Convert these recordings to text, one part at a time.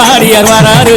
Warrior வராரு.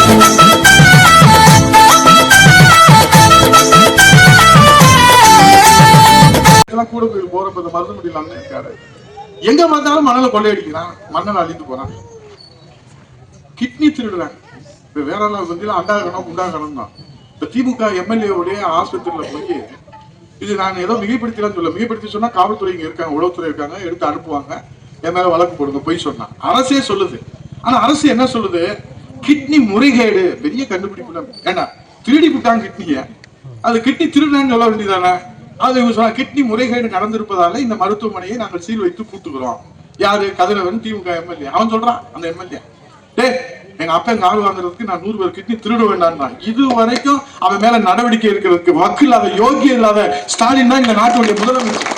கூட போய் போறப்ப இந்த மருந்து முடியல இருக்காரு. எங்க பார்த்தாலும் மணலை கொள்ளையடிக்கிறான். மண்ணலை அழிந்து போறான். கிட்னி திருடுறாங்க இப்ப வேற வந்து அண்டாகணும் உண்டாகணும் தான். இப்ப திமுக எம்எல்ஏ உடைய ஆஸ்பத்திரியில போய் இது நான் ஏதோ மிகைப்படுத்தலாம் சொல்ல மிகைப்படுத்தி சொன்னா காவல்துறை இங்க இருக்காங்க உளவுத்துறை இருக்காங்க எடுத்து அனுப்புவாங்க. என் மேல வழக்கு போடுங்க போய் சொன்னா. அரசே சொல்லுது. ஆனா அரசு என்ன சொல்லுது? கிட்னி முறைகேடு பெரிய கண்டுபிடிப்பு ஏன்னா திருடி விட்டாங்க கிட்னிய. அது கிட்னி திருடுன்னு சொல்ல வேண்டியதானே அது இவங்க சொன்னா கிட்னி முறைகேடு நடந்திருப்பதால இந்த மருத்துவமனையை நாங்கள் சீல் வைத்து பூட்டுகிறோம். யாரு? கதிரவன் திமுக எம்எல்ஏ. அவன் சொல்றான் அந்த எம்எல்ஏ. டேய் எங்க அப்பா எங்க ஆள் வாங்குறதுக்கு நான் நூறு பேர் கிட்னி திருட வேண்டாம் இது வரைக்கும் அவன் மேல நடவடிக்கை இருக்கிறதுக்கு வக்கு இல்லாத யோகியம் இல்லாத ஸ்டாலின் தான் இந்த நாட்டுடைய முதலமைச்சர்.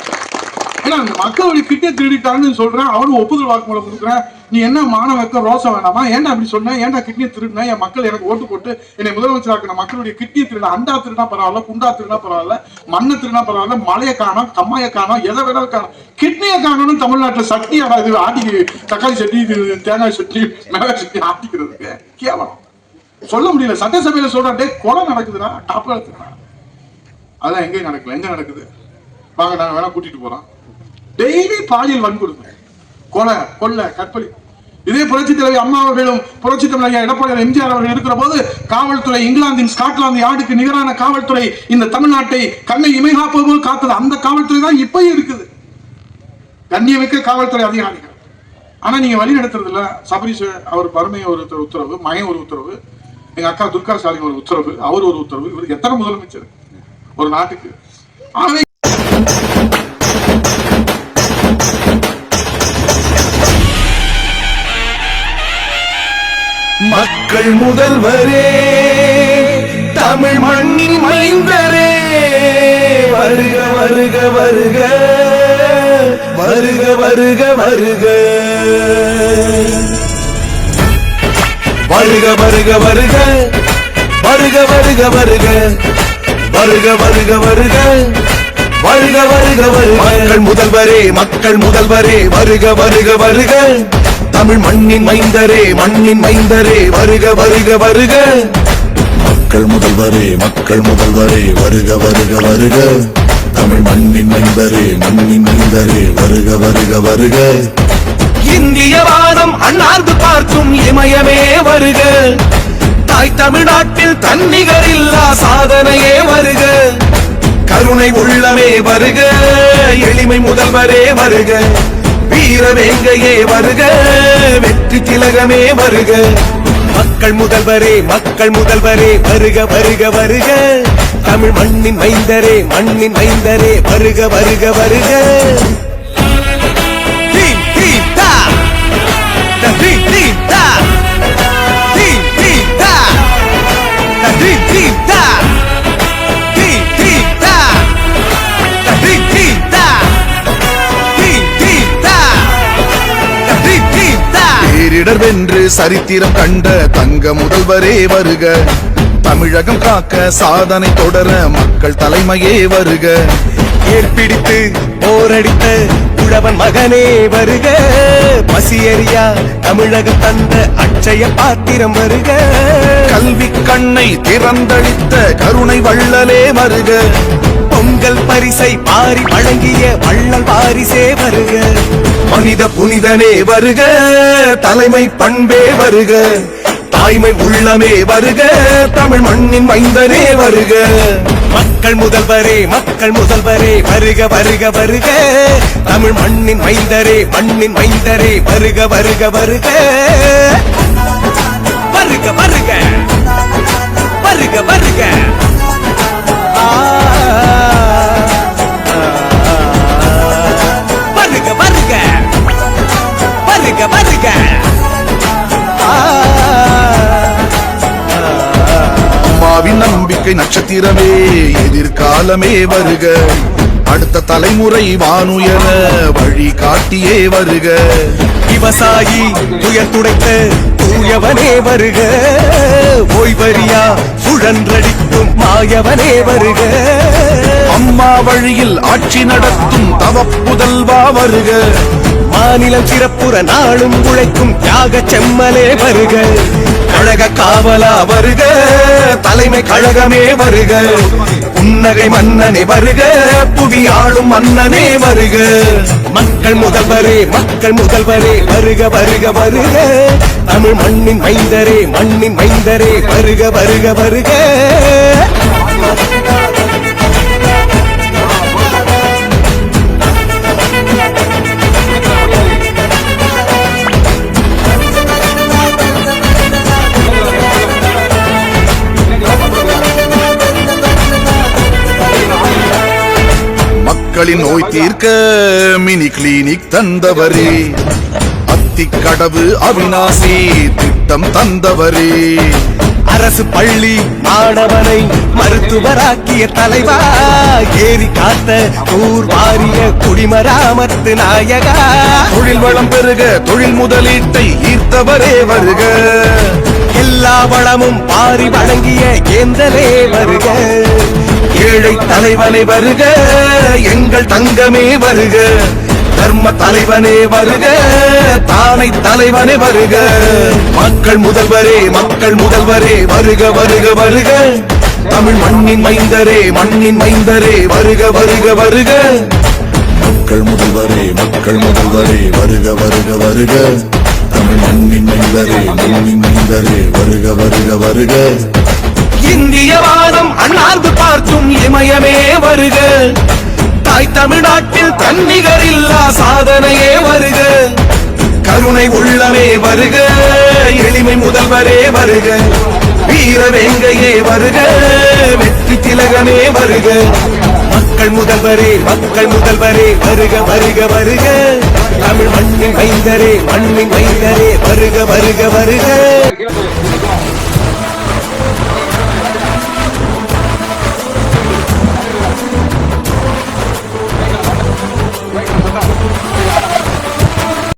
ஏன்னா அந்த மக்களுடைய கிட்டே திருடிட்டாங்கன்னு சொல்றேன் அவனும் ஒப்புதல் வாக்குமூலம் கொடுக்குறேன். நீ என்ன மான வைக்க ரோசம் வேணாமா? ஏன்டா அப்படி சொன்ன? ஏன்டா கிட்னியை திருடின? என் மக்கள் எனக்கு ஓட்டு போட்டு என்னை முதலமைச்சராக்கின மக்களுடைய கிட்னியை திருடா அண்டா திருடா பரவாயில்ல குண்டா திருடா பரவாயில்ல மண்ணை திருடா பரவாயில்ல மலையை காணும் கம்மாயை காணும் எதை வேணாலும் காணும். கிட்னியை காணணும்னு தமிழ்நாட்டில் சட்னி ஆடாது ஆட்டி தக்காளி சட்னி இது தேங்காய் சட்னி மிளகாய் சட்னி ஆட்டிக்கிறதுக்கு. கேவலம். சொல்ல முடியல. சட்டசபையில சொல்றேன் கொலை நடக்குதுடா டாப்பா நடக்குதுடா அதெல்லாம் எங்கேயும் நடக்கல. எங்க நடக்குது? வாங்க நாங்க வேணா கூட்டிட்டு போறோம். டெய்லி பாலியல் வன்கொடுமை. கொலை கொள்ளை கற்பழி இதே புரட்சி தலைவி அம்மா அவர்களும் புரட்சி தலைவர் எடப்பாடி எம்ஜிஆர் அவர்கள் இருக்கிற போது காவல்துறை இங்கிலாந்தின் ஸ்காட்லாந்து யார்டுக்கு நிகரான காவல்துறை இந்த தமிழ்நாட்டை கண்ணை இமைகாப்பது போல் காத்தது. அந்த காவல்துறை தான் இப்பயும் இருக்குது. கண்ணியமிக்க காவல்துறை அதிகாரிகள். ஆனா நீங்க வழி நடத்துறது இல்ல சபரிஷ் அவர் வறுமை ஒரு உத்தரவு மகன் ஒரு உத்தரவு எங்க அக்கா துர்கா ஸ்டாலின் ஒரு உத்தரவு அவர் ஒரு உத்தரவு இவருக்கு எத்தனை முதலமைச்சர்? ஒரு நாட்டுக்கு. ஆகவே முதல்வரே தமிழ் மண்ணின் மைந்தரே வருக வருக வருக வருக வருக வருக வருக வருக வருக வருக வருக வருக வருக வருக வருக வருக வருக வருக மக்கள் முதல்வரே மக்கள் முதல்வரே வருக வருக வருக தமிழ் மண்ணின் மைந்தரே மண்ணின் மைந்தரே வருக வருக வருக. மக்கள் முதல்வரே மக்கள் முதல்வரே வருக வருக வருக. தமிழ் மண்ணின் மைந்தரே மண்ணின் மைந்தரே வருக வருக வருக. இந்திய வாதம் அண்ணார்ந்து பார்க்கும் இமயமே வருக. தாய் தமிழ்நாட்டில் தன்னிகர் இல்லா சாதனையே வருக. கருணை உள்ளமே வருக. எளிமை முதல்வரே வருக. வீர வேங்கையே வருக? வெற்றி திலகமே வருக. மக்கள் முதல்வரே மக்கள் முதல்வரே வருக வருக வருக. தமிழ் மண்ணின் மைந்தரே மண்ணின் மைந்தரே வருக வருக வருக. Team, team, ta! சரித்திரம் கண்ட தங்க முதல்வரே வருக. தமிழகம் காக்க சாதனை தொடர மக்கள் தலைமையே வருக. ஏற்பிடித்து போரடித்த உழவன் மகனே வருக. பசியறியா தமிழகம் தந்த அச்சய பாத்திரம் வருக. கல்வி கண்ணை திறந்தளித்த கருணை வள்ளலே வருக. பொங்கல் பரிசை பாரி வழங்கிய வள்ளல் வாரிசே வருக. மனித புனிதனே வருக தலைமை பண்பே வருக தாய்மை உள்ளமே வருக தமிழ் மண்ணின் மைந்தனே வருக. மக்கள் முதல்வரே மக்கள் முதல்வரே வருக வருக வருக. தமிழ் மண்ணின் மைந்தரே மண்ணின் மைந்தரே வருக வருக வருக. வருக வருக. வருக வருக. ஆ, வாழ்க்கை நட்சத்திரமே எதிர்காலமே வருக. அடுத்த தலைமுறை வானுயர வழி காட்டியே வருக. விவசாயி துயர் துடைத்த தூயவனே வருக. ஓய்வரியா சுழன்றடிக்கும் மாயவனே வருக. அம்மா வழியில் ஆட்சி நடத்தும் தவப்புதல்வா வருக. மாநிலம் சிறப்புற நாளும் உழைக்கும் தியாக செம்மலே வருக. கழக காவலா வருக தலைமை கழகமே வருக. புன்னகை மன்னனே வருக புவி ஆளும் மன்னனே வருக. மக்கள் முதல்வரே மக்கள் முதல்வரே வருக வருக வருக. தமிழ் மண்ணின் மைந்தரே மண்ணின் மைந்தரே வருக வருக வருக. மக்களின் நோய் தீர்க்க மினி கிளினிக் தந்தவரே. அத்திக்கடவு அவிநாசி திட்டம் தந்தவரே. அரசு பள்ளி மாணவனை மருத்துவராக்கிய தலைவா. ஏரி காத்த ஊர் வாரிய குடிமராமத்து நாயகா. தொழில் வளம் பெருக தொழில் முதலீட்டை ஈர்த்தவரே வருக. எல்லா வளமும் பாரி வழங்கிய ஏந்தலே வருக. ஏழை தலைவனை வருக எங்கள் தங்கமே வருக தர்ம தலைவனே வருக தானை தலைவனே வருக. மக்கள் முதல்வரே மக்கள் முதல்வரே வருக வருக வருக. தமிழ் மண்ணின் மைந்தரே மண்ணின் மைந்தரே வருக வருக வருக. மக்கள் முதல்வரே மக்கள் முதல்வரே வருக வருக வருக. தமிழ் மண்ணின் மைந்தரே மண்ணின் மைந்தரே வருக வருக வருக. இந்திய வாதம் அண்ணாந்து பார்க்கும் இமயமே வருக. தாய் தமிழ்நாட்டில் தன்னிகர் இல்லா சாதனையே வருக. கருணை உள்ளமே வருக. எளிமை முதல்வரே வருக. வீர வேங்கையே வருக. வெற்றி திலகமே வருக. மக்கள் முதல்வரே மக்கள் முதல்வரே வருக வருக வருக. தமிழ் மண்ணின் மைந்தரே மண்ணின் மைந்தரே வருக வருக வருக.